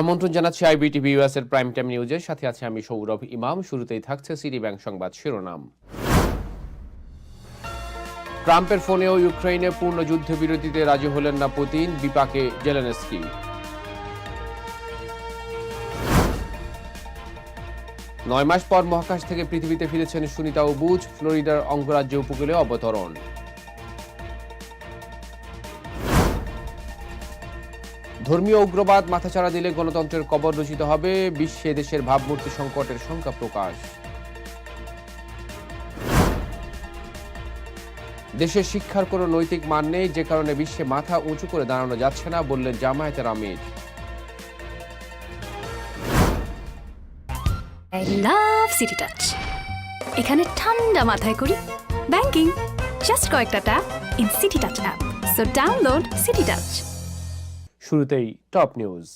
আমন্ত্রণ জানাচ্ছি IBTV US এর প্রাইম টাইম নিউজের সাথে আছে আমি সৌরভ ইমাম। শুরুতেই থাকছে সিটি ব্যাংক সংবাদ শিরোনাম। ট্রাম্পের ফোনেও ইউক্রেনে পূর্ণ যুদ্ধবিরতিতে রাজি হলেন না পুতিন, বিপাকে জেলেনস্কি। নয় মাস পর মহাকাশ থেকে পৃথিবীতে ফিরেছেন সুনিতা ও বুজ। ফ্লোরিডার অঙ্গরাজ্য উপকূলে অবতরণ। ধর্মীয় উগ্রবাদ মাথাচাড়া দিলে গণতন্ত্রের কবর রচিত হবে, বিশ্বে দেশের ভাবমূর্তি সংকটের শঙ্কা প্রকাশ। দেশের শিক্ষার কোনো নৈতিক মান নেই, যে কারণে বিশ্বে মাথা উঁচু করে দাঁড়ানো যাচ্ছে না, বললেন জামায়াতের আমির। আই সিটি টাচ এখানে ঠান্ডা মাথায় করি ব্যাংকিং জাস্ট কয়েকটা tap in city touch app so download city touch শুরুতেই টপ নিউজ।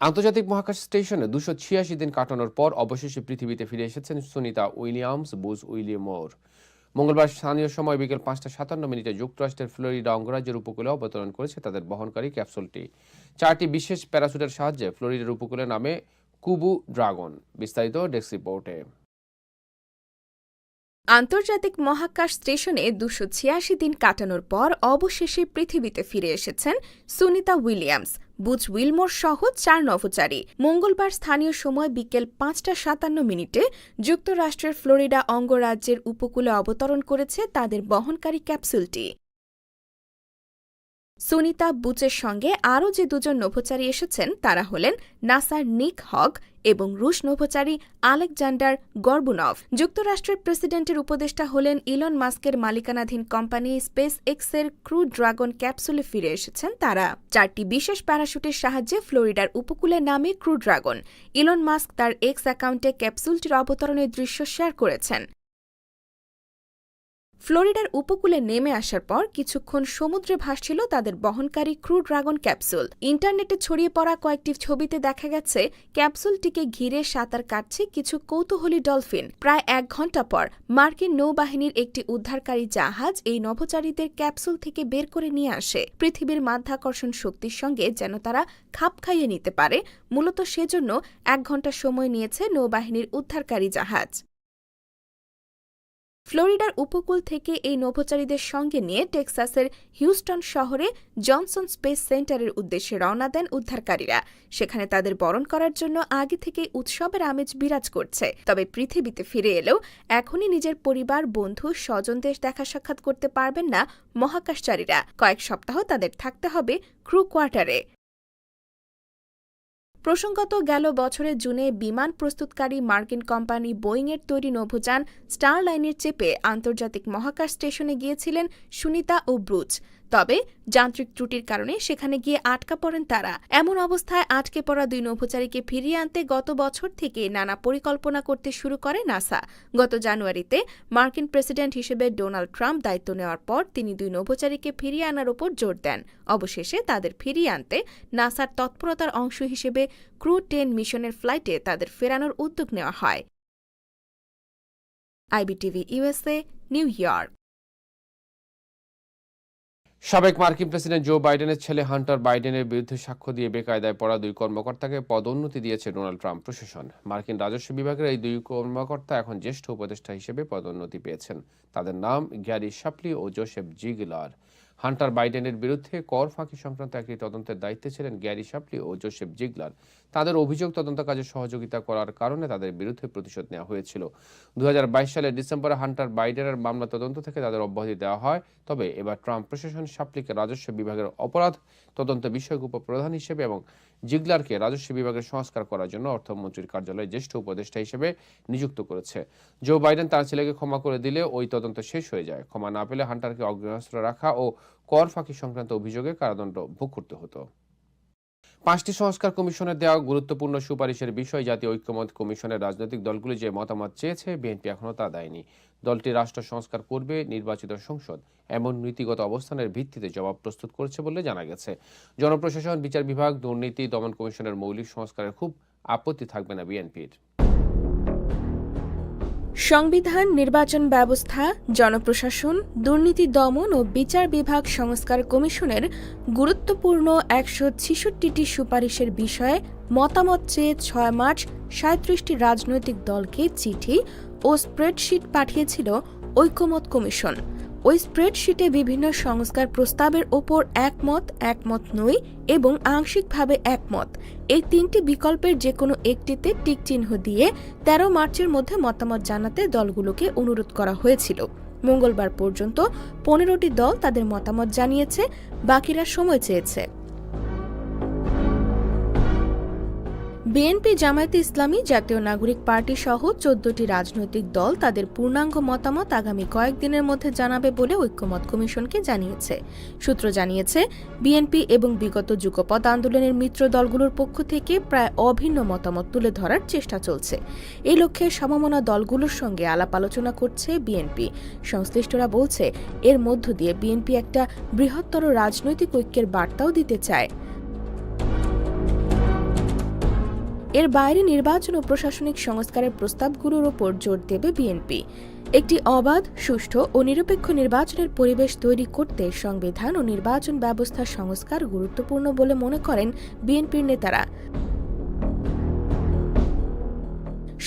আন্তর্জাতিক মহাকাশ স্টেশনে দুশো ছিয়াশি দিন কাটানোর পর অবশেষে পৃথিবীতে ফিরে এসেছেন সুনিতা উইলিয়ামস, বুজ উইলিয়ামোর মঙ্গলবার স্থানীয় সময় বিকেল পাঁচটা সাতান্ন মিনিটে যুক্তরাষ্ট্রের ফ্লোরিডা অঙ্গরাজ্যের উপকূলে অবতরণ করেছে তাদের বহনকারী ক্যাপসুলটি। চারটি বিশেষ প্যারাসুটের সাহায্যে ফ্লোরিডার উপকূলে নামে কুবু ড্রাগন, বিস্তারিত ডেস্ক রিপোর্টে। আন্তর্জাতিক মহাকাশ স্টেশনে দুশো ছিয়াশি দিন কাটানোর পর অবশেষে পৃথিবীতে ফিরে এসেছেন সুনিতা উইলিয়ামস বুচ উইলমোর সহ চার নভোচারী। মঙ্গলবার স্থানীয় সময় বিকেল পাঁচটা সাতান্ন মিনিটে যুক্তরাষ্ট্রের ফ্লোরিডা অঙ্গরাজ্যের উপকূলে অবতরণ করেছে তাদের বহনকারী ক্যাপসুলটি। সুনিতা বুচের সঙ্গে আরও যে দুজন নভোচারী এসেছেন, তারা হলেন নাসার নিক হক এবং রুশ নভোচারী আলেকজান্ডার গর্বুনভ। যুক্তরাষ্ট্রের প্রেসিডেন্টের উপদেষ্টা হলেন ইলন মাস্কের মালিকানাধীন কোম্পানি স্পেস এক্সের ক্রু ড্রাগন ক্যাপসুলে ফিরে এসেছেন তারা। চারটি বিশেষ প্যারাশুটের সাহায্যে ফ্লোরিডার উপকূলে নামে ক্রু ড্রাগন। ইলন মাস্ক তার এক্স অ্যাকাউন্টে ক্যাপসুলটির অবতরণের দৃশ্য শেয়ার করেছেন। ফ্লোরিডার উপকূলে নেমে আসার পর কিছুক্ষণ সমুদ্রে ভাসছিল তাদের বহনকারী ক্রু ড্রাগন ক্যাপসুল। ইন্টারনেটে ছড়িয়ে পড়া কয়েকটি ছবিতে দেখা গেছে, ক্যাপসুলটিকে ঘিরে সাঁতার কাটছে কিছু কৌতূহলী ডলফিন। প্রায় এক ঘণ্টা পর মার্কিন নৌবাহিনীর একটি উদ্ধারকারী জাহাজ এই নভোচারীদের ক্যাপসুল থেকে বের করে নিয়ে আসে। পৃথিবীর মাধ্যাকর্ষণ শক্তির সঙ্গে যেন তারা খাপ খাইয়ে নিতে পারে, মূলত সেজন্য এক ঘণ্টা সময় নিয়েছে নৌবাহিনীর উদ্ধারকারী জাহাজ। ফ্লোরিডার উপকূল থেকে এই নভোচারীদের সঙ্গে নিয়ে টেক্সাসের হিউস্টন শহরে জনসন স্পেস সেন্টারের উদ্দেশ্যে রওনা দেন উদ্ধারকারীরা। সেখানে তাদের বরণ করার জন্য আগে থেকেই উৎসবের আমেজ বিরাজ করছে। তবে পৃথিবীতে ফিরে এলেও এখনই নিজের পরিবার, বন্ধু, স্বজনদের দেখা সাক্ষাৎ করতে পারবেন না মহাকাশচারীরা। কয়েক সপ্তাহ তাদের থাকতে হবে ক্রু কোয়ার্টারে। প্রসঙ্গত, গেল বছরের জুনে বিমান প্রস্তুতকারী মার্কিন কোম্পানি বোয়িংয়ের তৈরি নভোযান স্টারলাইনের চেপে আন্তর্জাতিক মহাকাশ স্টেশনে গিয়েছিলেন সুনিতা ও ব্রুচ। তবে যান্ত্রিক ত্রুটির কারণে সেখানে গিয়ে আটকা পড়েন তারা। এমন অবস্থায় আটকে পড়া দুই নভোচারীকে ফিরিয়ে আনতে গত বছর থেকে নানা পরিকল্পনা করতে শুরু করে নাসা। গত জানুয়ারিতে মার্কিন প্রেসিডেন্ট হিসেবে ডোনাল্ড ট্রাম্প দায়িত্ব নেওয়ার পর তিনি দুই নভোচারীকে ফিরিয়ে আনার ওপর জোর দেন। অবশেষে তাদের ফিরিয়ে আনতে নাসার তৎপরতার অংশ হিসেবে ক্রু টেন মিশনের ফ্লাইটে তাদের ফেরানোর উদ্যোগ নেওয়া হয়। IBTV USA New York. সাবেক মার্কিন প্রেসিডেন্ট জো বাইডেনের ছেলে হান্টার বাইডেনের বিরুদ্ধে সাক্ষ্য দিয়ে বেকায়দায় পড়া দুই কর্মকর্তাকে পদোন্নতি দিয়েছে ডোনাল্ড ট্রাম্প প্রশাসন। মার্কিন রাজস্ব বিভাগের এই দুই কর্মকর্তা এখন জ্যেষ্ঠ উপদেষ্টা হিসেবে পদোন্নতি পেয়েছেন। তাদের নাম গ্যারি শাপলি ও জোসেফ জিগলার। হান্টার বাইডেনের বিরুদ্ধে কর ফাঁকি সংক্রান্ত একটি তদন্তের দায়িত্বে ছিলেন গ্যারি শাপলি ও জোসেফ জিগলার। তাদের অভিযোগ তদন্ত কাজে সহযোগিতা করার কারণে তাদের বিরুদ্ধে প্রতিশোধ নেওয়া হয়েছিল। দু হাজার বাইশ সালের ডিসেম্বরে হান্টার বাইডেনের মামলা তদন্ত থেকে তাদের অব্যাহতি দেওয়া হয়। তবে এবার ট্রাম্প প্রশাসন শাপলিকে রাজস্ব বিভাগের অপরাধ, তদন্ত বিষয়ক উপপ্রধান হিসেবে এবং জিগলারকে রাজস্ব বিভাগের সংস্কার করার জন্য অর্থমন্ত্রীর কার্যালয়ে জ্যেষ্ঠ উপদেষ্টা হিসেবে নিযুক্ত করেছে। জো বাইডেন তার ছেলেকে ক্ষমা করে দিলে ওই তদন্ত শেষ হয়ে যায়। ক্ষমা না পেলে হান্টারকে অগ্রহস্ত্র রাখা ও কর ফাঁকি সংক্রান্ত অভিযোগে কারাদণ্ড ভোগ করতে হতো। পাঁচটি সংস্কার কমিশনের দেওয়া গুরুত্বপূর্ণ সুপারিশের বিষয় জাতীয় ঐক্যমত কমিশনের রাজনৈতিক দলগুলি যে মতামত চেয়েছে, বিএনপি এখনও তা দেয়নি। দলটি রাষ্ট্র সংস্কার করবে, নির্বাচিত সংসদ এমন নীতিগত অবস্থানের ভিত্তিতে জবাব প্রস্তুত করছে বলে জানা গেছে। জনপ্রশাসন, বিচার বিভাগ, দুর্নীতি দমন কমিশনের মৌলিক সংস্কারের খুব আপত্তি থাকবে না বিএনপির। সংবিধান, নির্বাচন ব্যবস্থা, জনপ্রশাসন, দুর্নীতি দমন ও বিচার বিভাগ সংস্কার কমিশনের গুরুত্বপূর্ণ একশো ছিষট্টিটি সুপারিশের বিষয়ে মতামত চেয়ে ছয় মার্চ সাঁত্রিশটি রাজনৈতিক দলকে চিঠি ও স্প্রেডশিট পাঠিয়েছিল ঐকমত কমিশন। ওই স্প্রেডশিটে বিভিন্ন সংস্কার প্রস্তাবের ওপর একমত একমত নই এবং আংশিকভাবে একমত। এই তিনটি বিকল্পের যে কোনো একটিতে টিকচিহ্ন দিয়ে তেরো মার্চের মধ্যে মতামত জানাতে দলগুলোকে অনুরোধ করা হয়েছিল। মঙ্গলবার পর্যন্ত পনেরোটি দল তাদের মতামত জানিয়েছে, বাকিরা সময় চেয়েছে। বিএনপি জামায়াতে ইসলামী জাতীয় নাগরিক পার্টি সহ চোদ্দটি রাজনৈতিক দল তাদের পূর্ণাঙ্গ মতামত আগামী কয়েকদিনের মধ্যে জানাবে বলে ঐক্যমত কমিশনকে জানিয়েছে। সূত্র জানিয়েছে, বিএনপি এবং বিগত যুগপৎ আন্দোলনের মিত্র দলগুলোর পক্ষ থেকে প্রায় অভিন্ন মতামত তুলে ধরার চেষ্টা চলছে। এই লক্ষ্যে সমমনা দলগুলোর সঙ্গে আলাপ আলোচনা করছে বিএনপি। সংশ্লিষ্টরা বলছে, এর মধ্য দিয়ে বিএনপি একটা বৃহত্তর রাজনৈতিক ঐক্যের বার্তাও দিতে চায়। এর বাইরে নির্বাচন ও প্রশাসনিক সংস্কারের প্রস্তাবগুলোর ওপর জোর দেবে বিএনপি। একটি অবাধ, সুষ্ঠু ও নিরপেক্ষ নির্বাচনের পরিবেশ তৈরি করতে সংবিধান ও নির্বাচন ব্যবস্থা সংস্কার গুরুত্বপূর্ণ বলে মনে করেন বিএনপির নেতারা।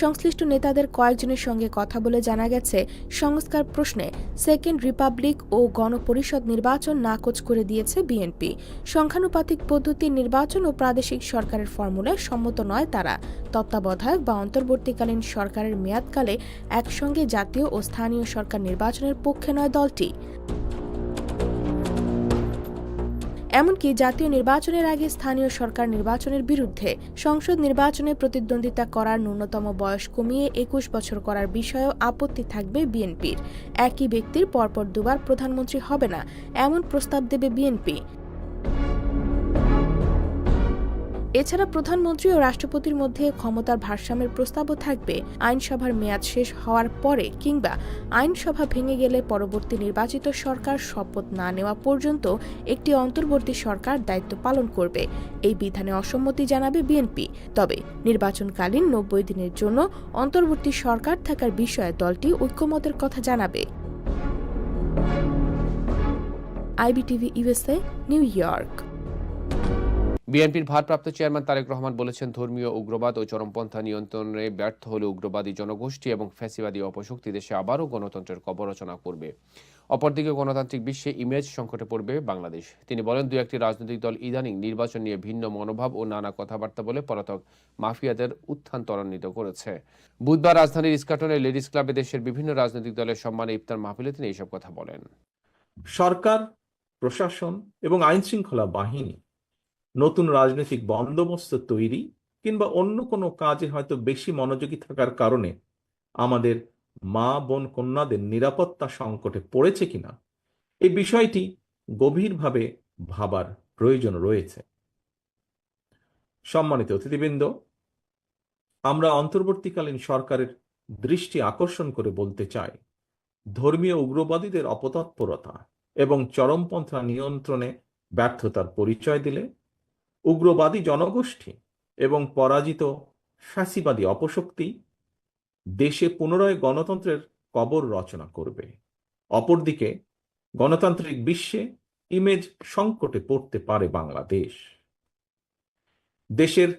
সংশ্লিষ্ট নেতাদের কয়েকজনের সঙ্গে কথা বলে জানা গেছে, সংস্কার প্রশ্নে সেকেন্ড রিপাবলিক ও গণপরিষদ নির্বাচন নাকচ করে দিয়েছে বিএনপি। সংখ্যানুপাতিক পদ্ধতির নির্বাচন ও প্রাদেশিক সরকারের ফর্মুলায় সম্মত নয় তারা। তত্ত্বাবধায়ক বা অন্তর্বর্তীকালীন সরকারের মেয়াদকালে একসঙ্গে জাতীয় ও স্থানীয় সরকার নির্বাচনের পক্ষে নয় দলটি। এমনকি জাতীয় নির্বাচনের আগে স্থানীয় সরকার নির্বাচনের বিরুদ্ধে সংসদ নির্বাচনে প্রতিদ্বন্দ্বিতা করার ন্যূনতম বয়স কমিয়ে একুশ বছর করার বিষয়েও আপত্তি থাকবে বিএনপির। একই ব্যক্তির পরপর দুবার প্রধানমন্ত্রী হবে না, এমন প্রস্তাব দেবে বিএনপি। এছাড়া প্রধানমন্ত্রী ও রাষ্ট্রপতির মধ্যে ক্ষমতার ভারসাম্যের প্রস্তাবও থাকবে। আইনসভার মেয়াদ শেষ হওয়ার পরে কিংবা আইনসভা ভেঙে গেলে পরবর্তী নির্বাচিত সরকার শপথ না নেওয়া পর্যন্ত একটি অন্তর্বর্তী সরকার দায়িত্ব পালন করবে। এই বিধানে অসম্মতি জানাবে বিএনপি। তবে নির্বাচনকালীন নব্বই দিনের জন্য অন্তর্বর্তী সরকার থাকার বিষয়ে দলটি ঐক্যমতের কথা জানাবে। IBTV USA New York. বিএনপির ভারপ্রাপ্ত চেয়ারম্যান তারেক রহমান বলেছেন, ধর্মীয় উগ্রবাদ ও চরমপন্থা নিয়ন্ত্রণে ব্যর্থ হলে উগ্রবাদী জনগোষ্ঠী এবং ফ্যাসিবাদী অপশক্তি দেশে আবারও গণতন্ত্রের কবর রচনা করবে। অপরদিকে গণতান্ত্রিক বিশ্বে ইমেজ সংকটে পড়বে বাংলাদেশ। তিনি বলেন দু একটি রাজনৈতিক দল ইদানিং নির্বাচন নিয়ে ভিন্ন মনোভাব ও নানা কথাবার্তা বলে পলাতক মাফিয়াদের উত্থান ত্বরান্বিত করেছে। বুধবার রাজধানীর ইস্কাটনের লেডিস ক্লাবে দেশের বিভিন্ন রাজনৈতিক দলের সম্মানে ইফতার মাহফিলে তিনি এইসব কথা বলেন। সরকার, প্রশাসন এবং আইন শৃঙ্খলা বাহিনী নতুন রাজনৈতিক বন্দোবস্ত তৈরি কিংবা অন্য কোনো কাজে হয়তো বেশি মনোযোগী থাকার কারণে আমাদের মা বোন কন্যাদের নিরাপত্তা সংকটে পড়েছে কিনা এই বিষয়টি গভীরভাবে ভাবার প্রয়োজন রয়েছে। সম্মানিত অতিথিবৃন্দ, আমরা অন্তর্বর্তীকালীন সরকারের দৃষ্টি আকর্ষণ করে বলতে চাই, ধর্মীয় উগ্রবাদীদের অপতৎপরতা এবং চরমপন্থা নিয়ন্ত্রণে ব্যর্থতার পরিচয় দিলে উগ্রবাদী জনগোষ্ঠী এবং পরাজিত ফ্যাসিবাদী অপশক্তি দেশে পুনরায় গণতন্ত্রের কবর রচনা করবে। অপরদিকে, গণতান্ত্রিক বিশ্বে ইমেজ সংকটে পড়তে পারে বাংলাদেশ। দেশের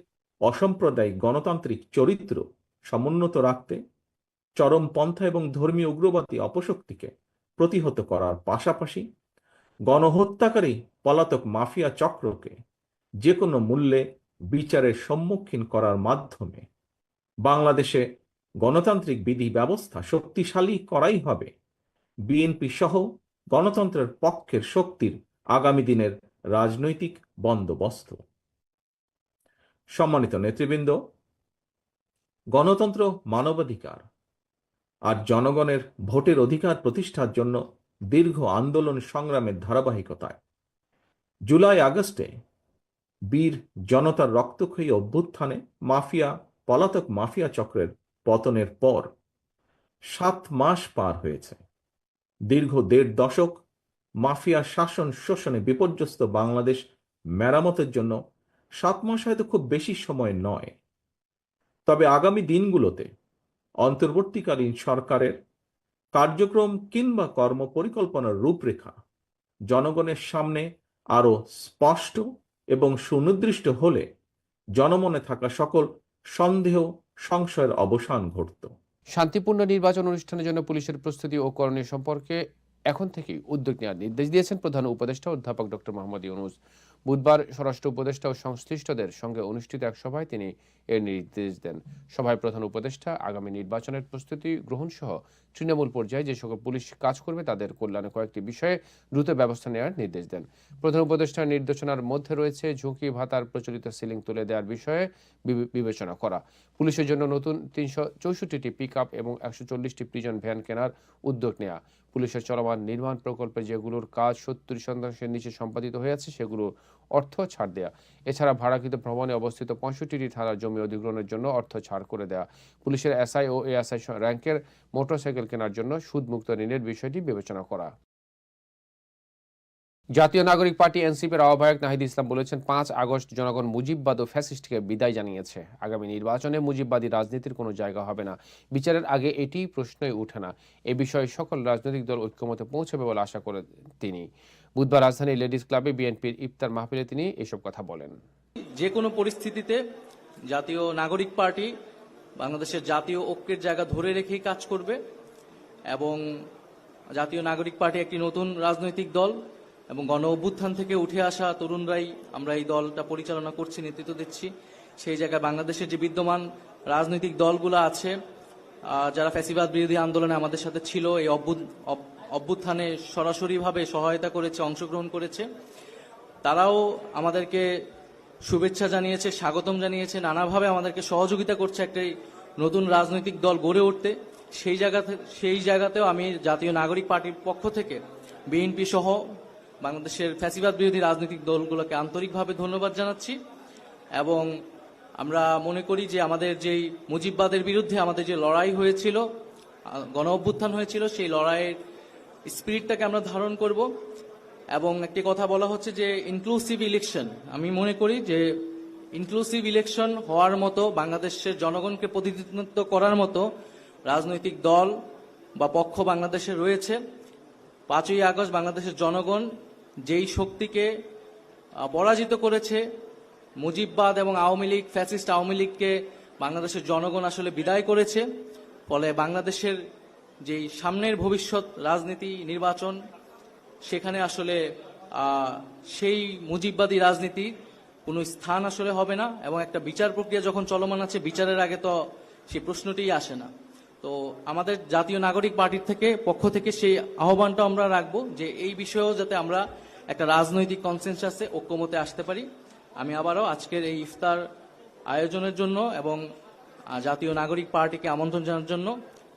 অসাম্প্রদায়িক গণতান্ত্রিক চরিত্র সমুন্নত রাখতে চরমপন্থা এবং ধর্মীয় উগ্রবাদী অপশক্তিকে প্রতিহত করার পাশাপাশি গণহত্যাকারী পলাতক মাফিয়া চক্রকে যে কোনো মূল্যে বিচারের সম্মুখীন করার মাধ্যমে বাংলাদেশে গণতান্ত্রিক বিধি ব্যবস্থা শক্তিশালী করাই হবে। বিএনপি সহ গণতন্ত্রের পক্ষের শক্তির আগামী দিনের রাজনৈতিক বন্দোবস্ত। সম্মানিত নেতৃবৃন্দ, গণতন্ত্র মানবাধিকার আর জনগণের ভোটের অধিকার প্রতিষ্ঠার জন্য দীর্ঘ আন্দোলন সংগ্রামের ধারাবাহিকতায় জুলাই আগস্টে বীর জনতার রক্তক্ষয়ী অভ্যুত্থানে মাফিয়া, পলাতক মাফিয়া চক্রের পতনের পর সাত মাস পার হয়েছে। দীর্ঘ দেড় দশক মাফিয়া শাসন শোষণে বিপর্যস্ত বাংলাদেশ মেরামতের জন্য সাত মাস হয়তো খুব বেশি সময় নয়। তবে আগামী দিনগুলোতে অন্তর্বর্তীকালীন সরকারের কার্যক্রম কিংবা কর্মপরিকল্পনার রূপরেখা জনগণের সামনে আরও স্পষ্ট এবং সুনির্দিষ্ট হলে জনমনে থাকা সকল সন্দেহ, সংশয়ের অবসান ঘটত। শান্তিপূর্ণ নির্বাচন অনুষ্ঠানের জন্য পুলিশের প্রস্তুতি ও করণীয় সম্পর্কে এখন থেকেই উদ্যোগ নেওয়ার নির্দেশ দিয়েছেন প্রধান উপদেষ্টা অধ্যাপক ডক্টর মোহাম্মদ ইউনুস। বুধবার স্বরাষ্ট্র উপদেষ্টা ও সংশ্লিষ্টদের সঙ্গে অনুষ্ঠিত এক সভায় তিনি এর নির্দেশ দেন। সভায় প্রধান উপদেষ্টা আগামী নির্বাচনের প্রস্তুতি গ্রহণ সহ তৃণমূল পর্যায়ে যে সকল পুলিশ কাজ করবে তাদের কল্যাণে কয়েকটি বিষয়ে দ্রুত ব্যবস্থা নেওয়ার নির্দেশ দেন। প্রধান উপদেষ্টার নির্দেশনার মধ্যে রয়েছে ঝুঁকি ভাতার প্রচলিত সিলিং তুলে দেওয়ার বিষয়ে বিবে- বিবেচনা করা। পুলিশের জন্য নতুন তিনশো চৌষট্টিটি পিক আপ এবং একশো চল্লিশটি প্রিজন ভ্যান কেনার উদ্যোগ নেওয়া পুলিশের চলমান নির্মাণ প্রকল্পে যেগুলোর কাজ সত্তর শতাংশের নিচে সম্পাদিত হয়েছে সেগুলো অর্থ ছাড় দেয়া। এছাড়া ভাড়াকৃত ভ্রমণে অবস্থিত পঁয়ষট্টিটি থানার জমি অধিগ্রহণের জন্য অর্থ ছাড় করে দেয়া। পুলিশের এসআই ও এএসআই র্যাঙ্কের মোটরসাইকেল কেনার জন্য সুদমুক্ত ঋণের বিষয়টি বিবেচনা করা। জাতীয় নাগরিক পার্টি এনসিপির আহ্বায়ক নাহিদ ইসলাম বলেছেন, পাঁচ আগস্ট জনগণ মুজিববাদ ও ফ্যাসিস্টকে বিদায় জানিয়েছে। আগামী নির্বাচনে মুজিববাদী রাজনীতির কোনো জায়গা হবে না। বিচারের আগে এটি প্রশ্নই ওঠে না। এ বিষয়ে সকল রাজনৈতিক দল ঐক্যমতে পৌঁছবে বলে আশা করে তিনি। বুধবার রাজধানী লেডিস ক্লাবে বিএনপির ইফতার মাহফিলে তিনি এসব কথা বলেন। যে কোনো পরিস্থিতিতে জাতীয় নাগরিক পার্টি বাংলাদেশের জাতীয় ঐক্যের জায়গা ধরে রেখেই কাজ করবে। এবং জাতীয় নাগরিক পার্টি একটি নতুন রাজনৈতিক দল এবং গণ অভ্যুত্থান থেকে উঠে আসা তরুণরাই আমরা এই দলটা পরিচালনা করছি, নেতৃত্ব দিচ্ছি। সেই জায়গায় বাংলাদেশের যে বিদ্যমান রাজনৈতিক দলগুলো আছে যারা ফ্যাসিবাদ বিরোধী আন্দোলনে আমাদের সাথে ছিল, এই অভ্যুত- অভ- অভ্যুত্থানে সরাসরিভাবে সহায়তা করেছে, অংশগ্রহণ করেছে। তারাও আমাদেরকে শুভেচ্ছা জানিয়েছে, স্বাগতম জানিয়েছে, নানাভাবে আমাদেরকে সহযোগিতা করছে একটি নতুন রাজনৈতিক দল গড়ে উঠতে। সেই জায়গাতে সেই জায়গাতেও আমি জাতীয় নাগরিক পার্টির পক্ষ থেকে বিএনপি সহ বাংলাদেশের ফ্যাসিবাদ বিরোধী রাজনৈতিক দলগুলোকে আন্তরিকভাবে ধন্যবাদ জানাচ্ছি। এবং আমরা মনে করি যে আমাদের যেই মুজিববাদের বিরুদ্ধে আমাদের যে লড়াই হয়েছিল গণ অভ্যুত্থান হয়েছিল, সেই লড়াইয়ের স্পিরিটটাকে আমরা ধারণ করব। এবং একটি কথা বলা হচ্ছে যে ইনক্লুসিভ ইলেকশন আমি মনে করি যে ইনক্লুসিভ ইলেকশন হওয়ার মতো, বাংলাদেশের জনগণকে প্রতিনিধিত্ব করার মতো রাজনৈতিক দল বা পক্ষ বাংলাদেশে রয়েছে। পাঁচই আগস্ট বাংলাদেশের জনগণ যেই শক্তিকে পরাজিত করেছে, মুজিববাদ এবং আওয়ামী লীগ, ফ্যাসিস্ট আওয়ামী লীগকে বাংলাদেশের জনগণ আসলে বিদায় করেছে। ফলে বাংলাদেশের যেই সামনের ভবিষ্যৎ রাজনীতি নির্বাচন, সেখানে আসলে সেই মুজিববাদী রাজনীতির কোনো স্থান আসলে হবে না এবং একটা বিচার প্রক্রিয়া যখন চলমান আছে, বিচারের আগে তো সেই প্রশ্নটিই আসে না। তো আমাদের জাতীয় নাগরিক পার্টির থেকে পক্ষ থেকে সেই আহ্বানটা আমরা রাখব যে এই বিষয়েও যাতে আমরা একটা রাজনৈতিক কনসেনসাসে ঐক্যমতে আসতে পারি। আমি আবারও আজকের এই ইফতার আয়োজনের জন্য এবং জাতীয় নাগরিক পার্টিকে আমন্ত্রণ জানার জন্য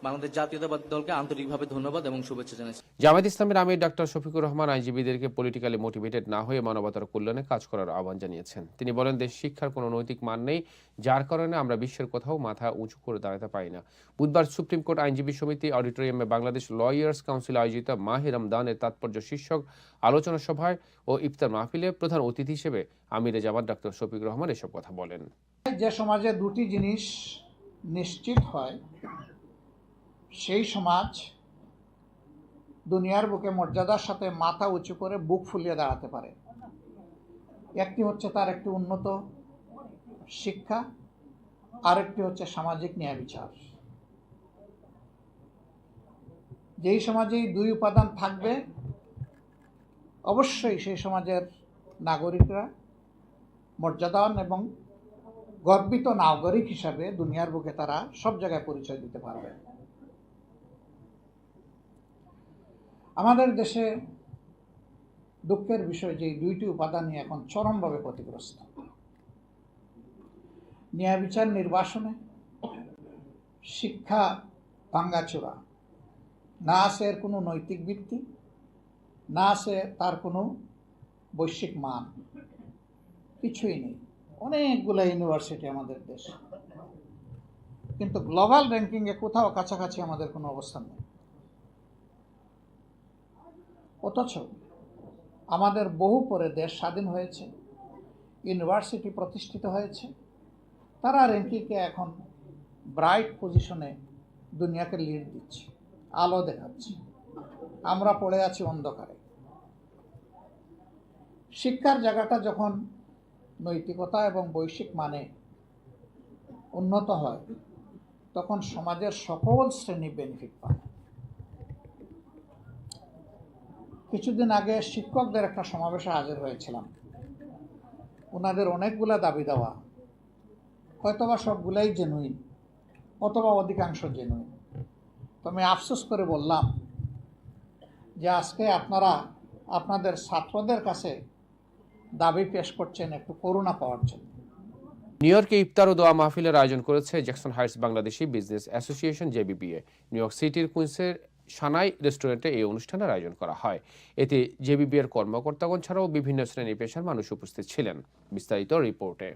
বাংলাদেশ জাতীয়তাবাদী দলকে আন্তরিকভাবে ধন্যবাদ এবং শুভেচ্ছা জানাচ্ছি। জামায়াত ইসলামের আমির ডাক্তার শফিকুর রহমান আইনজীবীদেরকে পলিটিক্যালি মোটিভেটেড না হয়ে মানবতার কল্যাণে কাজ করার আহ্বান জানিয়েছেন। তিনি বলেন দেশ শিক্ষার কোনো নৈতিক মান নেই যার কারণে আমরা বিশ্বের কোথাও মাথা উঁচু করে দাঁড়াতে পারি না। বুধবার সুপ্রিম কোর্ট আইনজীবী সমিতি অডিটোরিয়ামে বাংলাদেশ লয়ার্স কাউন্সিল আয়োজিত মাহে রমদানের তাৎপর্য শীর্ষক আলোচনা সভায় ও ইফতার মাহফিলে প্রধান অতিথি হিসেবে আমিরে জামাত ডাক্তার শফিক রহমান এসব কথা বলেন। যে সমাজে দুটি জিনিস নিশ্চিত হয় সেই সমাজ দুনিয়ার বুকে মর্যাদার সাথে মাথা উঁচু করে বুক ফুলিয়ে দাঁড়াতে পারে। একটি হচ্ছে তার একটি উন্নত শিক্ষা, আরেকটি হচ্ছে সামাজিক ন্যায় বিচার। যেই সমাজেই দুই উপাদান থাকবে, অবশ্যই সেই সমাজের নাগরিকরা মর্যাদাবান এবং গর্বিত নাগরিক হিসাবে দুনিয়ার বুকে তারা সব জায়গায় পরিচয় দিতে পারবে। আমাদের দেশে দুঃখের বিষয় যে দুইটি উপাদানই এখন চরমভাবে ক্ষতিগ্রস্ত। ন্যায় বিচার নির্বাসনে শিক্ষা ভাঙ্গাচোরা। না আছে এর কোনো নৈতিক ভিত্তি, না আছে তার কোনো বৈশ্বিক মান। কিছুই নেই। অনেকগুলো ইউনিভার্সিটি আমাদের দেশে। কিন্তু গ্লোবাল র্যাঙ্কিংয়ে কোথাও কাছাকাছি আমাদের কোনো অবস্থান নেই। অথচ আমাদের বহু পরে দেশ স্বাধীন হয়েছে, ইউনিভার্সিটি প্রতিষ্ঠিত হয়েছে, তারা র্যাঙ্কিংকে এখন ব্রাইট পজিশনে দুনিয়াকে লিড দিচ্ছে, আলো দেখাচ্ছে। আমরা পড়ে আছি অন্ধকারে। শিক্ষার জায়গাটা যখন নৈতিকতা এবং বৈশ্বিক মানে উন্নত হয়, তখন সমাজের সকল শ্রেণি বেনিফিট পায়। কিছুদিন আগে শিক্ষকদের একটা সমাবেশে হাজির হয়েছিলাম। ওনাদের অনেকগুলা দাবি দেওয়া। হয়তোবা সবগুলাই জেনুইন অথবা অধিকাংশ জেনুইন তো আমি আফসোস করে বললাম যে আজকে আপনারা, আপনাদের ছাত্রদের কাছে দাবি পেশ করছেন একটু করুণা পাওয়ার জন্য। নিউ ইয়র্কে ইফতার ও দোয়া মাহফিলের আয়োজন করেছে Jackson Heights Bangladeshi business association JBBA New York সিটির কুইন্সের সানাই রেস্টুরেন্টে এই অনুষ্ঠানের আয়োজন করা হয়। এতে জেবিবি এর কর্মকর্তাগণ ছাড়াও বিভিন্ন শ্রেণি পেশার মানুষ উপস্থিত ছিলেন। বিস্তারিত রিপোর্টে।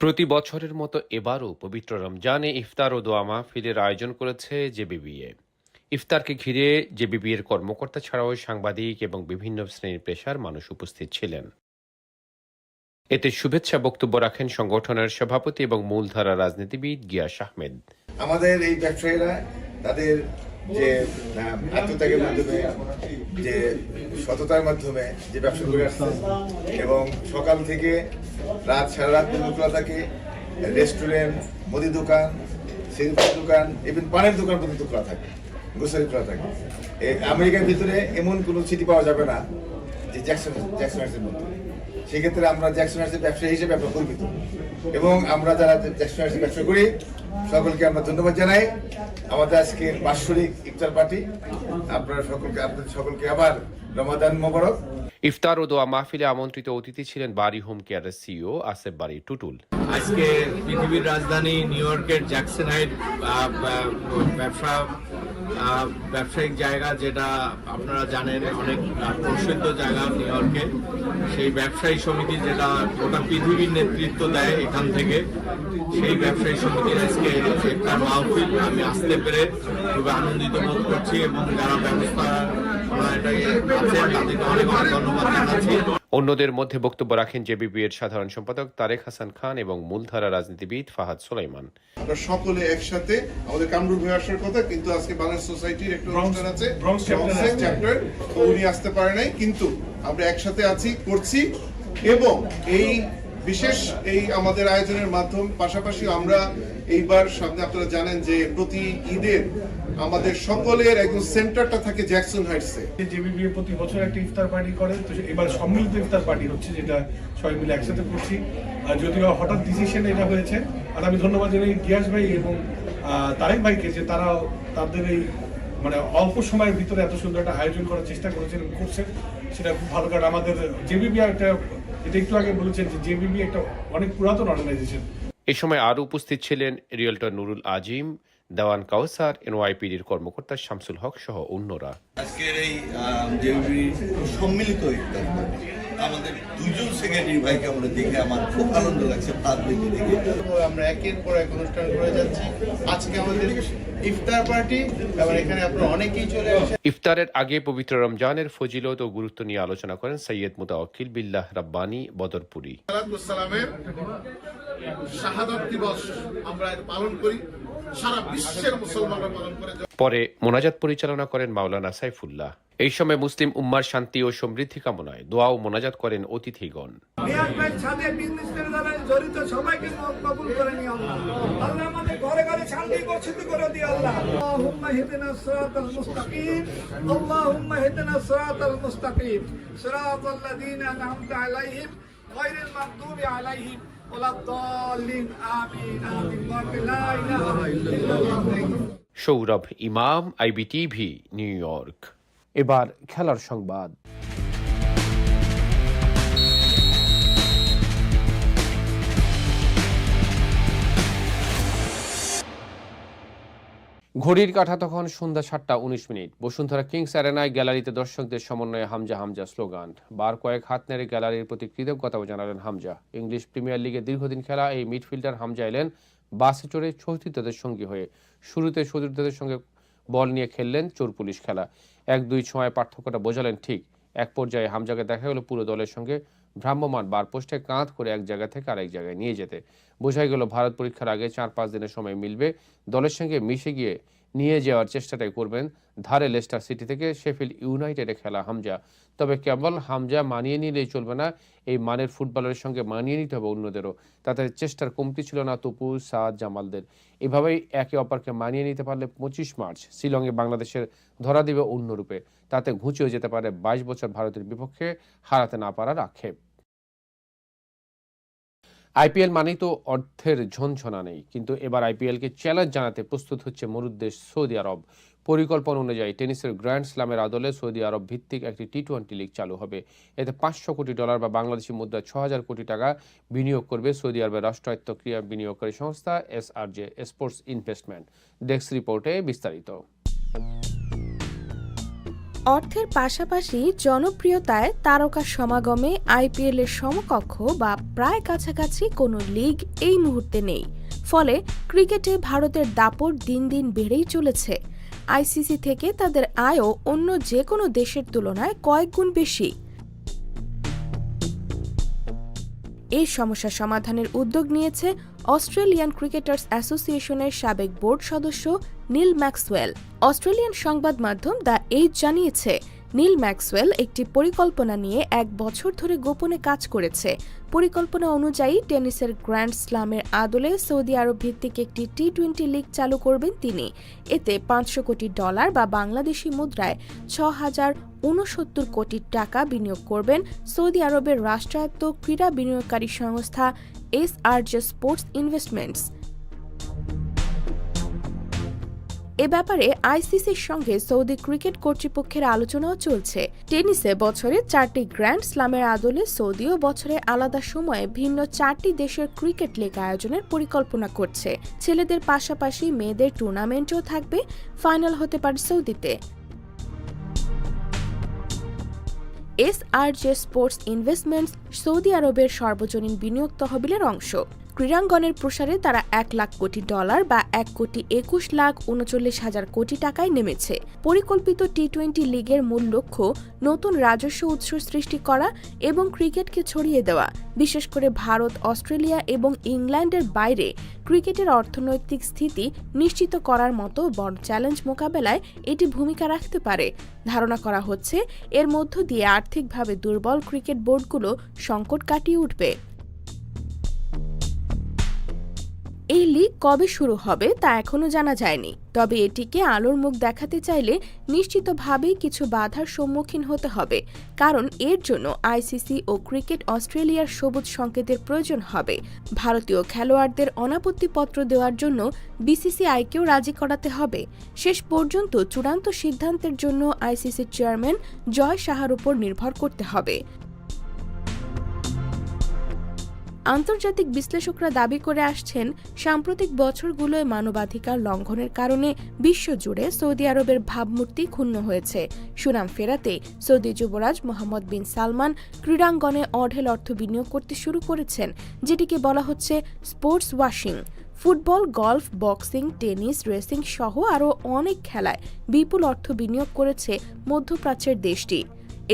প্রতি বছরের মতো এবারও পবিত্র রমজানে ইফতার ও দোয়া মাহফিলের আয়োজন করেছে জেবিবিএ ইফতারকে ঘিরে জেবিবি এর কর্মকর্তা ছাড়াও সাংবাদিক এবং বিভিন্ন শ্রেণির পেশার মানুষ উপস্থিত ছিলেন। এতে শুভেচ্ছা বক্তব্য রাখেন সংগঠনের সভাপতি এবং মূলধারা রাজনীতিবিদ গিয়াস আহমেদ। আমাদের এই ব্যবসায়ীরা তাদের যে আত্মত্যাগের মাধ্যমে, যে সততার মাধ্যমে যে ব্যবসা করে আসছে এবং সকাল থেকে রাত, সারা রাত খোলা থাকে, রেস্টুরেন্ট, মুদি দোকান সিরিফের দোকান ইভেন পানের দোকান পর্যন্ত খোলা থাকে গ্রোসারি খোলা থাকে। আমেরিকার ভিতরে এমন কোনো সিটি পাওয়া যাবে না যে জ্যাকসন জ্যাকসনার্সের মধ্যে। সেক্ষেত্রে আমরা জ্যাকসনার্সের ব্যবসায়ী হিসেবে আমরা গর্বিত। এবং আমরা যারা জ্যাকসনার্সের ব্যবসা করি সকলকে আমরা ধন্যবাদ জানাই। আমাদের আজকের বাৎসরিক ইফতার পার্টি। আপনারা সকলকে আপনাদের সকলকে আবার রমাদান মোবারক। ইফতার ও দোয়া মাহফিলে আমন্ত্রিত অতিথি ছিলেন বাড়ি হোম কেয়ারের সিও আসেফ বাড়ি টুটুল। আজকে পৃথিবীর রাজধানী নিউ ইয়র্কের জ্যাকসন হাইট ব্যবসা ব্যবসায়িক জায়গা যেটা আপনারা জানেন, অনেক প্রসিদ্ধ জায়গা নিউ ইয়র্কে। সেই ব্যবসায়ী সমিতি যেটা গোটা পৃথিবীর নেতৃত্ব দেয় এখান থেকে, সেই ব্যবসায়ী সমিতির আজকে একটা মাহফিল আমি আসতে পেরে খুবই আনন্দিত বোধ করছি এবং যারা ব্যবস্থা এটাকে আছেন, তাদেরকে অনেক অনেক ধন্যবাদ জানাচ্ছি। অন্যদের মধ্যে বক্তব্য রাখেন জেবিপি এর সাধারণ সম্পাদক তারেক হাসান খান এবং মূলধারা রাজনীতিবিদ ফাহাদ সোলাইমান। আমরা সকলে একসাথে আমাদের কামরুল ভাই আসার কথা কিন্তু আজকে বাংলাদেশ সোসাইটির একটা অনুষ্ঠান আছে। চ্যাপ্টার উনি আসতে পারে নাই কিন্তু আমরা একসাথে আছি করছি এবং এই বিশেষ এই আমাদের আয়োজনের মাধ্যম, পাশাপাশি আমরা এইবার সামনে আপনারা জানেন যে প্রতি ঈদের আমাদের সকলের একদম সেন্টারটা থাকে জ্যাকসন হাইটসে। জেবিবি প্রতি বছর একটা ইফতার পার্টি করে, তো এবার সম্মিলিত ইফতার পার্টি হচ্ছে যেটা সবাই মিলে একসাথে করছি। আর যদিও হঠাৎ ডিসিশন এটা হয়েছে, আর আমি ধন্যবাদ জানাই গিয়াস ভাই এবং তারেক ভাইকে যে তারা তাদের এই মানে অল্প সময়ের ভিতরে এত সুন্দর একটা আয়োজন করার চেষ্টা করেছেন করছেন, সেটা খুব ভালো। কারণ আমাদের জেবিবি একটা এটা একটু আগে বলেছেন যে জেবিবি একটা অনেক পুরাতন অর্গানাইজেশন এ সময় আরও উপস্থিত ছিলেন রিয়েলটর নুরুল আজিম দেওয়ান কাউসার এনওয়াইপিডির কর্মকর্তা শামসুল হক সহ অন্যরা আজকের এই সম্মিলিত। আমাদের দুজন সেক্রেটারি ভাইকে আমরা দেখে আমার খুব আনন্দ লাগছে দেখে দেখে। আমরা একের পর এক অনুষ্ঠান করে যাচ্ছি। আজকে আমাদের ইফতার পার্টি এবং এখানে আপনারা অনেকেই চলে আসেন ইফতারের আগে পবিত্র রমজানের ফজিলত ও গুরুত্ব নিয়ে আলোচনা করেন সৈয়দ মুতাওয়াক্কিল বিল্লাহ রাব্বানি বদরপুরি। সালামের শাহাদত দিবস আমরা পালন করি। সারা বিশ্বের মুসলমানরা পালন করে। পরে মোনাজাত পরিচালনা করেন মাওলানা সাইফুল্লাহ। এই সময় মুসলিম উম্মার শান্তি ও সমৃদ্ধি কামনায় দোয়া ও মোনাজাত করেন অতিথিগণ। জড়িত সবাইকে কবুল করে নিও আল্লাহ। আল্লাহ আমাদের ঘরে ঘরে শান্তি বর্ষিত করে দিও আল্লাহ। আল্লাহুম্মা হিদিনা সিরাতাল মুস্তাকিম। আল্লাহুম্মা হিদিনা সিরাতাল মুস্তাকিম। সিরাতাল লাযিনা আন'আমতা আলাইহিম। গায়রিল মাগদুবি আলাইহিম। সৌরভ ইমাম আইবিটিভি নিউ ইয়র্ক। এবার খেলার সংবাদ। ঘড়ির কাঁটা তখন সন্ধ্যা সাতটা উনিশ মিনিট। বসুন্ধরা কিংস অ্যারেনায় গ্যালারিতে দর্শকদের সমন্বয়ে হামজা হামজা স্লোগান। বার কয়েক হাত নেড়ে গ্যালারির প্রতি কৃতজ্ঞতাও জানালেন হামজা। ইংলিশ প্রিমিয়ার লিগে দীর্ঘদিন খেলা এই মিডফিল্ডার হামজা এলেন বাসে চড়ে সতীর্থদের সঙ্গী হয়ে। শুরুতে সতীর্থদের সঙ্গে বল নিয়ে খেললেন চোর পুলিশ খেলা। এক দুই ছোঁয়ায় পার্থক্যটা বোঝালেন ঠিক। এক পর্যায়ে হামজাকে দেখা গেল পুরো দলের সঙ্গে ভ্রাম্যমাণ বারপোস্টে কাঁধ করে এক জায়গা থেকে আরেক জায়গায় নিয়ে যেতে। বোঝাই গেল, ভারত পরীক্ষার আগে চার পাঁচ দিনের সময় মিলবে। দলের সঙ্গে মিশে গিয়ে নিয়ে যাওয়ার চেষ্টাটাই করবেন। ধারে লেস্টার সিটি থেকে শেফিল্ড ইউনাইটেডে খেলা হামজা। তবে কেবল হামজা মানিয়ে নিলেই চলবে না, এই মানের ফুটবলের সঙ্গে মানিয়ে নিতে হবে অন্যদেরও। তাতে চেষ্টার কমতি ছিল না তপু, সাদ, জামালদের। এভাবেই একে অপরকে মানিয়ে নিতে পারলে পঁচিশ মার্চ শিলংয়ে বাংলাদেশের ধরা দিবে অন্যরূপে। তাতে ঘুচিয়ে যেতে পারে বাইশ বছর ভারতের বিপক্ষে হারাতে না পারার আক্ষেপ। আইপিএল মানেই তো অর্থের ঝনঝনা নেই, কিন্তু এবার আইপিএলকে চ্যালেঞ্জ জানাতে প্রস্তুত হচ্ছে মরুদ্দেশ সৌদি আরব। পরিকল্পনা অনুযায়ী টেনিসের গ্র্যান্ড স্লামের আদলে সৌদি আরব ভিত্তিক একটি টি টোয়েন্টি লিগ চালু হবে। এতে পাঁচশো কোটি ডলার বা বাংলাদেশি মুদ্রা ছ হাজার কোটি টাকা বিনিয়োগ করবে সৌদি আরবের রাষ্ট্রায়ত্ত ক্রীড়া বিনিয়োগকারী সংস্থা এসআরজে স্পোর্টস ইনভেস্টমেন্ট ডেস্ক রিপোর্টে বিস্তারিত। অর্থের পাশাপাশি জনপ্রিয়তায় তারকা সমাগমে আইপিএল এর সমকক্ষ বা প্রায় কাছাকাছি কোনো লিগ এই মুহূর্তে নেই। ফলে ক্রিকেটে ভারতের দাপট দিন দিন বেড়েই চলেছে। আইসিসি থেকে তাদের আয়ও অন্য যে কোনো দেশের তুলনায় কয়েক গুণ বেশি। এই সমস্যা সমাধানের উদ্যোগ নিয়েছে অস্ট্রেলিয়ান ক্রিকেটার্স অ্যাসোসিয়েশনের সাবেক বোর্ড সদস্য নীল ম্যাক্সওয়েল। অস্ট্রেলিয়ান সংবাদ মাধ্যম দ্য এইজ জানিয়েছে, নীল ম্যাক্সওয়েল একটি পরিকল্পনা নিয়ে এক বছর ধরে গোপনে কাজ করেছে। পরিকল্পনা অনুযায়ী টেনিসের গ্র্যান্ড স্লামের আদলে সৌদি আরব ভিত্তিক একটি টি টোয়েন্টি লিগ চালু করবেন তিনি। এতে পাঁচশো কোটি ডলার বা বাংলাদেশি মুদ্রায় ছ হাজার উনসত্তর কোটি টাকা বিনিয়োগ করবেন সৌদি আরবের রাষ্ট্রায়ত্ত ক্রীড়া বিনিয়োগকারী সংস্থা S R J sports investments. এ ব্যাপারে আইসিসির সঙ্গে সৌদি ক্রিকেট কর্তৃপক্ষের আলোচনাও চলছে। টেনিসে বছরে চারটি গ্র্যান্ড স্লামের আদলে সৌদিও বছরে আলাদা সময়ে ভিন্ন চারটি দেশের ক্রিকেট লিগ আয়োজনের পরিকল্পনা করছে। ছেলেদের পাশাপাশি মেয়েদের টুর্নামেন্টও থাকবে। ফাইনাল হতে পারে সৌদিতে। S R J sports investments Saudi আরবের সর্বজনীন বিনিয়োগ তহবিলের অংশ। ক্রীড়াঙ্গনের প্রসারে তারা এক লাখ কোটি ডলার বা এক কোটি একুশ লাখ উনচল্লিশ হাজার কোটি টাকায় নেমেছে। পরিকল্পিত টি টোয়েন্টি লিগের মূল লক্ষ্য নতুন রাজস্ব উৎস সৃষ্টি করা এবং ক্রিকেটকে ছড়িয়ে দেওয়া। বিশেষ করে ভারত, অস্ট্রেলিয়া এবং ইংল্যান্ডের বাইরে ক্রিকেটের অর্থনৈতিক স্থিতি নিশ্চিত করার মতো বড় চ্যালেঞ্জ মোকাবেলায় এটি ভূমিকা রাখতে পারে। ধারণা করা হচ্ছে, এর মধ্য দিয়ে আর্থিকভাবে দুর্বল ক্রিকেট বোর্ডগুলো সংকট কাটিয়ে উঠবে। এই লিগ কবে শুরু হবে তা এখনও জানা যায়নি। তবে এটিকে আলোর মুখ দেখাতে চাইলে নিশ্চিতভাবেই কিছু বাধার সম্মুখীন হতে হবে। কারণ এর জন্য আইসিসি ও ক্রিকেট অস্ট্রেলিয়ার সবুজ সংকেতের প্রয়োজন হবে। ভারতীয় খেলোয়াড়দের অনাপত্তিপত্র দেওয়ার জন্য বিসিসিআইকেও রাজি করাতে হবে। শেষ পর্যন্ত চূড়ান্ত সিদ্ধান্তের জন্য আইসিসির চেয়ারম্যান জয় সাহার উপর নির্ভর করতে হবে। আন্তর্জাতিক বিশ্লেষকরা দাবি করে আসছেন, সাম্প্রতিক বছরগুলোয় মানবাধিকার লঙ্ঘনের কারণে বিশ্বজুড়ে সৌদি আরবের ভাবমূর্তি ক্ষুণ্ণ হয়েছে। সুনাম ফেরাতে সৌদি যুবরাজ মোহাম্মদ বিন সালমান ক্রীড়াঙ্গনে অঢেল অর্থ বিনিয়োগ করতে শুরু করেছেন, যেটিকে বলা হচ্ছে sports washing. Football, golf, boxing, tennis, racing সহ আরও অনেক খেলায় বিপুল অর্থ বিনিয়োগ করেছে মধ্যপ্রাচ্যের দেশটি।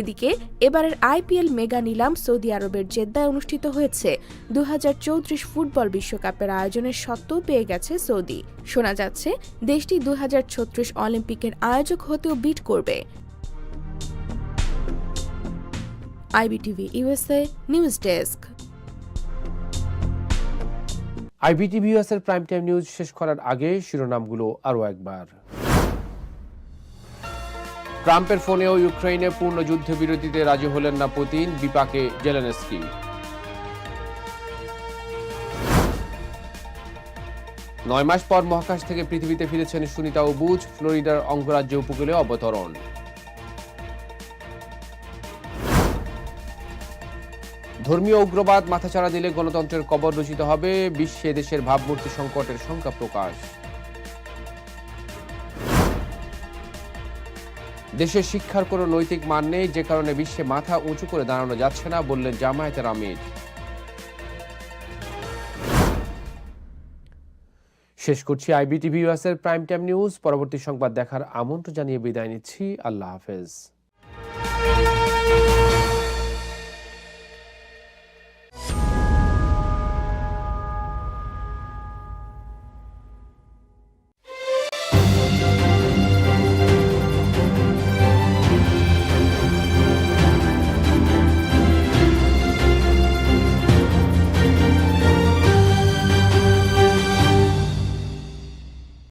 এদিকে, এবারের আইপিএল মেগা নিলাম সৌদি আরবের জেদ্দায় অনুষ্ঠিত হয়েছে। দু ফুটবল বিশ্বকাপের আয়োজনের সত্ত্বেও পেয়ে গেছে সৌদি। শোনা যাচ্ছে, দেশটি দু অলিম্পিকের আয়োজক হতেও বিট করবে। IBTV USA news desk. IBTV US এর প্রাইম টাইম নিউজ শেষ করার আগে শিরোনামগুলো আরও একবার। ট্রাম্পের ফোনেও ইউক্রেনে পূর্ণ যুদ্ধবিরতিতে রাজি হলেন না পুতিন, বিপাকে জেলেনস্কি। নয় মাস পর মহাকাশ থেকে পৃথিবীতে ফিরেছেন সুনিতা ও বুজ, ফ্লোরিডার অঙ্গরাজ্য উপকূলে অবতরণ। ধর্মীয় উগ্রবাদ মাথাচাড়া দিলে গণতন্ত্রের কবর রচিত হবে, বিশ্বে দেশের ভাবমূর্তি সংকটের সংখ্যা প্রকাশ। দেশের শিক্ষার কোনো নৈতিক মান নেই, যে কারণে বিশ্বে মাথা উঁচু করে দাঁড়ানো যাচ্ছে না বললেন জামায়াতের আমির শেষ করছি আইবিটিভি এর প্রাইম টাইম নিউজ, পরবর্তী সংবাদ দেখার আমন্ত্রণ জানিয়ে বিদায় নিচ্ছি, আল্লাহ হাফেজ.